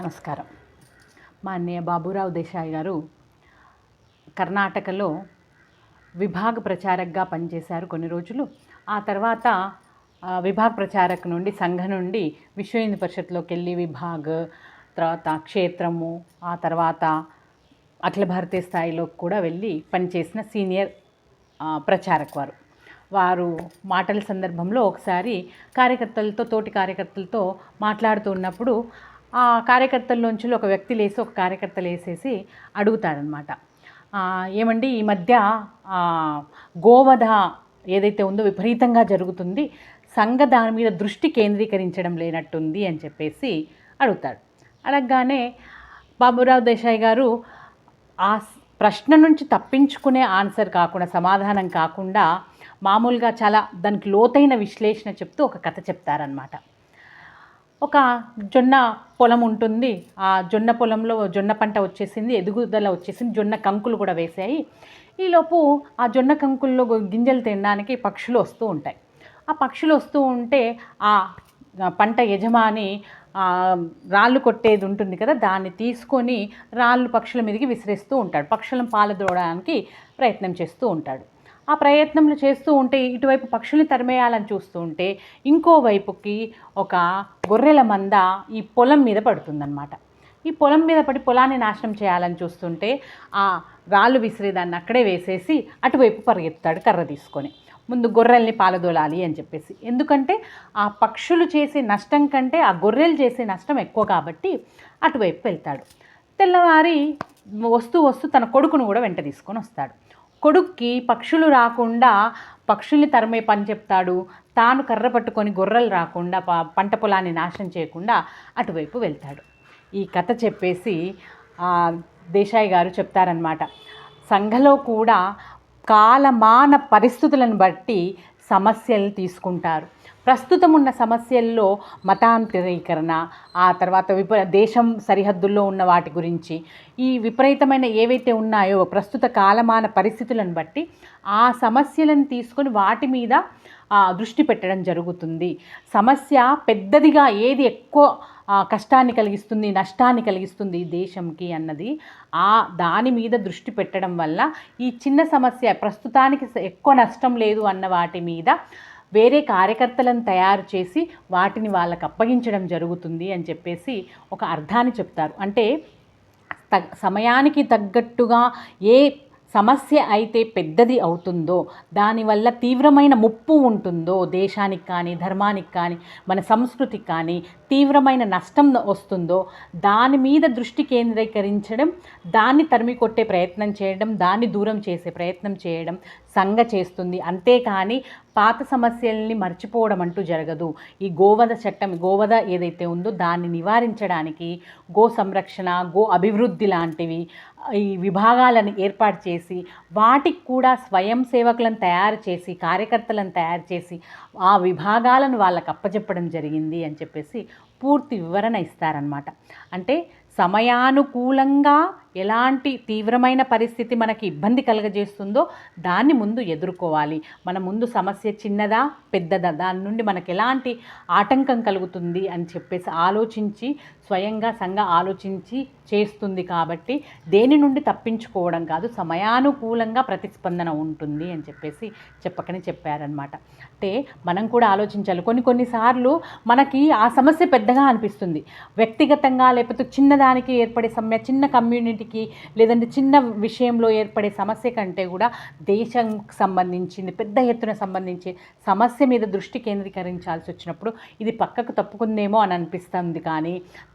నమస్కారం. మా అన్నయ్య బాబురావు దేశాయ్ గారు కర్ణాటకలో విభాగ ప్రచారకగా పనిచేశారు కొన్ని రోజులు. ఆ తర్వాత విభాగ విభాగ్ ప్రచారక్ నుండి సంఘ నుండి విశ్వ హిందూ పరిషత్లోకి వెళ్ళి విభాగ్ తర్వాత క్షేత్రము ఆ తర్వాత అఖిల భారతీయ స్థాయిలో కూడా వెళ్ళి పనిచేసిన సీనియర్ ప్రచారక్ వారు. వారు మాటల సందర్భంలో ఒకసారి కార్యకర్తలతో తోటి కార్యకర్తలతో మాట్లాడుతూ ఉన్నప్పుడు ఆ కార్యకర్తల్లోంచి ఒక వ్యక్తి లేసి ఒక కార్యకర్త లేసేసి అడుగుతాడనమాట. ఏమండి ఈ మధ్య గోవధ ఏదైతే ఉందో విపరీతంగా జరుగుతుంది సంఘ దాని మీద దృష్టి కేంద్రీకరించడం లేనట్టుంది అని చెప్పేసి అడుగుతాడు. అడగగానే బాబురావు దేశాయ్ గారు ఆ ప్రశ్న నుంచి తప్పించుకునే ఆన్సర్ కాకుండా సమాధానం కాకుండా మామూలుగా చాలా దానికి లోతైన విశ్లేషణ చెప్తూ ఒక కథ చెప్తారనమాట. ఒక జొన్న పొలం ఉంటుంది. ఆ జొన్న పొలంలో జొన్న పంట వచ్చేసింది ఎదుగుదల వచ్చేసింది జొన్న కంకులు కూడా వేసాయి ఈలోపు ఆ జొన్న కంకుల్లో గింజలు తినడానికి పక్షులు వస్తూ ఉంటాయి. ఆ పక్షులు వస్తూ ఉంటే ఆ పంట యజమాని రాళ్ళు కొట్టేది ఉంటుంది కదా దాన్ని తీసుకొని రాళ్ళు పక్షుల మీదకి విసిరేస్తూ ఉంటాడు. పక్షులను పాలదోడడానికి ప్రయత్నం చేస్తూ ఉంటాడు. ఆ ప్రయత్నంలో చేస్తూ ఉంటే ఇటువైపు పక్షుల్ని తరిమేయాలని చూస్తూ ఉంటే ఇంకోవైపుకి ఒక గొర్రెల మంద ఈ పొలం మీద పడుతుందన్నమాట. ఈ పొలం మీద పడి పొలాన్ని నాశనం చేయాలని చూస్తుంటే ఆ రాళ్ళు విసిరేదాన్ని అక్కడే వేసేసి అటువైపు పరిగెత్తాడు కర్ర తీసుకొని. ముందు గొర్రెల్ని పాలదోలాలి అని చెప్పేసి. ఎందుకంటే ఆ పక్షులు చేసే నష్టం కంటే ఆ గొర్రెలు చేసే నష్టం ఎక్కువ కాబట్టి అటువైపు వెళ్తాడు. తెల్లవారి వస్తూ వస్తూ తన కొడుకును కూడా వెంట తీసుకొని వస్తాడు. కొడుక్కి పక్షులు రాకుండా పక్షుల్ని తరిమే పని చెప్తాడు. తాను కర్ర పట్టుకొని గొర్రెలు రాకుండా పంట పొలాన్ని నాశనం చేయకుండా అటువైపు వెళ్తాడు. ఈ కథ చెప్పేసి దేశాయి గారు చెప్తారనమాట సంఘలో కూడా కాలమాన పరిస్థితులను బట్టి సమస్యలు తీసుకుంటారు. ప్రస్తుతం ఉన్న సమస్యల్లో మతాంతరీకరణ ఆ తర్వాత విప దేశం సరిహద్దుల్లో ఉన్న వాటి గురించి ఈ విపరీతమైన ఏవైతే ఉన్నాయో ప్రస్తుత కాలమాన పరిస్థితులను బట్టి ఆ సమస్యలను తీసుకొని వాటి మీద ఆ, దృష్టి పెట్టడం జరుగుతుంది. సమస్య పెద్దదిగా ఏది ఎక్కువ కష్టాన్ని కలిగిస్తుంది నష్టాన్ని కలిగిస్తుంది దేశంకి అన్నది ఆ దాని మీద దృష్టి పెట్టడం వల్ల ఈ చిన్న సమస్య ప్రస్తుతానికి ఎక్కువ నష్టం లేదు అన్న వాటి మీద వేరే కార్యకర్తలను తయారు చేసి వాటిని వాళ్ళకు అప్పగించడం జరుగుతుంది అని చెప్పేసి ఒక అర్థాన్ని చెప్తారు. అంటే తగ్ సమయానికి తగ్గట్టుగా ఏ సమస్య అయితే పెద్దది అవుతుందో దానివల్ల తీవ్రమైన ముప్పు ఉంటుందో దేశానికి కానీ ధర్మానికి కానీ మన సంస్కృతికి కానీ తీవ్రమైన నష్టం వస్తుందో దాని మీద దృష్టి కేంద్రీకరించడం దాన్ని తరిమి కొట్టే ప్రయత్నం చేయడం దాన్ని దూరం చేసే ప్రయత్నం చేయడం సంఘ చేస్తుంది. అంతేకాని పాత సమస్యల్ని మర్చిపోవడం అంటూ జరగదు. ఈ గోవధ చట్టం గోవధ ఏదైతే ఉందో దాన్ని నివారించడానికి గో సంరక్షణ గో అభివృద్ధి లాంటివి ఈ విభాగాలను ఏర్పాటు చేసి వాటికి కూడా స్వయం సేవకులను తయారు చేసి కార్యకర్తలను తయారు చేసి ఆ విభాగాలను వాళ్ళకి అప్పచెప్పడం జరిగింది అని చెప్పేసి పూర్తి వివరణ ఇస్తారనమాట అంటే సమయానుకూలంగా ఎలాంటి తీవ్రమైన పరిస్థితి మనకి ఇబ్బంది కలగజేస్తుందో దాన్ని ముందు ఎదుర్కోవాలి. మన ముందు సమస్య చిన్నదా పెద్దదా దాని నుండి మనకు ఎలాంటి ఆటంకం కలుగుతుంది అని చెప్పేసి ఆలోచించి స్వయంగా సంఘ ఆలోచించి చేస్తుంది కాబట్టి దేని నుండి తప్పించుకోవడం కాదు సమయానుకూలంగా ప్రతిస్పందన ఉంటుంది అని చెప్పేసి చెప్పకనే చెప్పారనమాట అంటే మనం కూడా ఆలోచించాలి. కొన్ని కొన్నిసార్లు మనకి ఆ సమస్య పెద్దగా అనిపిస్తుంది. వ్యక్తిగతంగా లేకపోతే చిన్నదానికి ఏర్పడే సమయ చిన్న కమ్యూనిటీ కమ్యూనిటీకి లేదంటే చిన్న విషయంలో ఏర్పడే సమస్య కంటే కూడా దేశంకి సంబంధించింది పెద్ద ఎత్తున సంబంధించి సమస్య మీద దృష్టి కేంద్రీకరించాల్సి వచ్చినప్పుడు ఇది పక్కకు తప్పుకుందేమో అని అనిపిస్తుంది. కానీ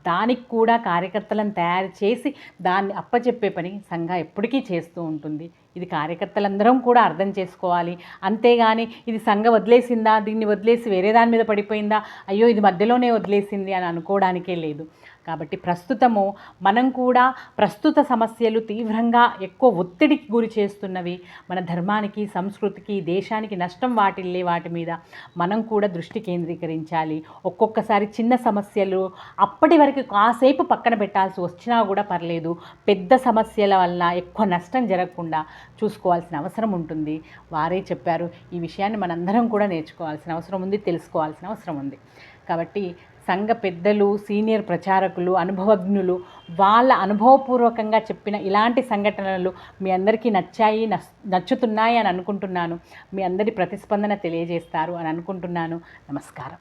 దానికి కూడా కార్యకర్తలను తయారు చేసి దాన్ని అప్పచెప్పే పని సంఘ ఎప్పటికీ చేస్తూ ఉంటుంది. ఇది కార్యకర్తలందరం కూడా అర్థం చేసుకోవాలి. అంతేగాని ఇది సంఘ వదిలేసిందా దీన్ని వదిలేసి వేరే దాని మీద పడిపోయిందా అయ్యో ఇది మధ్యలోనే వదిలేసింది అని అనుకోవడానికే లేదు. కాబట్టి ప్రస్తుతము మనం కూడా ప్రస్తుత సమస్యలు తీవ్రంగా ఎక్కువ ఒత్తిడికి గురి చేస్తున్నవి మన ధర్మానికి సంస్కృతికి దేశానికి నష్టం వాటిల్లే వాటి మీద మనం కూడా దృష్టి కేంద్రీకరించాలి. ఒక్కొక్కసారి చిన్న సమస్యలు అప్పటి వరకు కాసేపు పక్కన పెట్టాల్సి వచ్చినా కూడా పర్లేదు. పెద్ద సమస్యల వల్ల ఎక్కువ నష్టం జరగకుండా చూసుకోవాల్సిన అవసరం ఉంటుంది. వారే చెప్పారు ఈ విషయాన్ని మనందరం కూడా నేర్చుకోవాల్సిన అవసరం ఉంది తెలుసుకోవాల్సిన అవసరం ఉంది. కాబట్టి సంఘ పెద్దలు సీనియర్ ప్రచారకులు అనుభవజ్ఞులు వాళ్ళ అనుభవపూర్వకంగా చెప్పిన ఇలాంటి సంఘటనలు మీ అందరికీ నచ్చాయి నచ్చుతున్నాయి అని అనుకుంటున్నాను. మీ అందరి ప్రతిస్పందన తెలియజేస్తారు అని అనుకుంటున్నాను. నమస్కారం.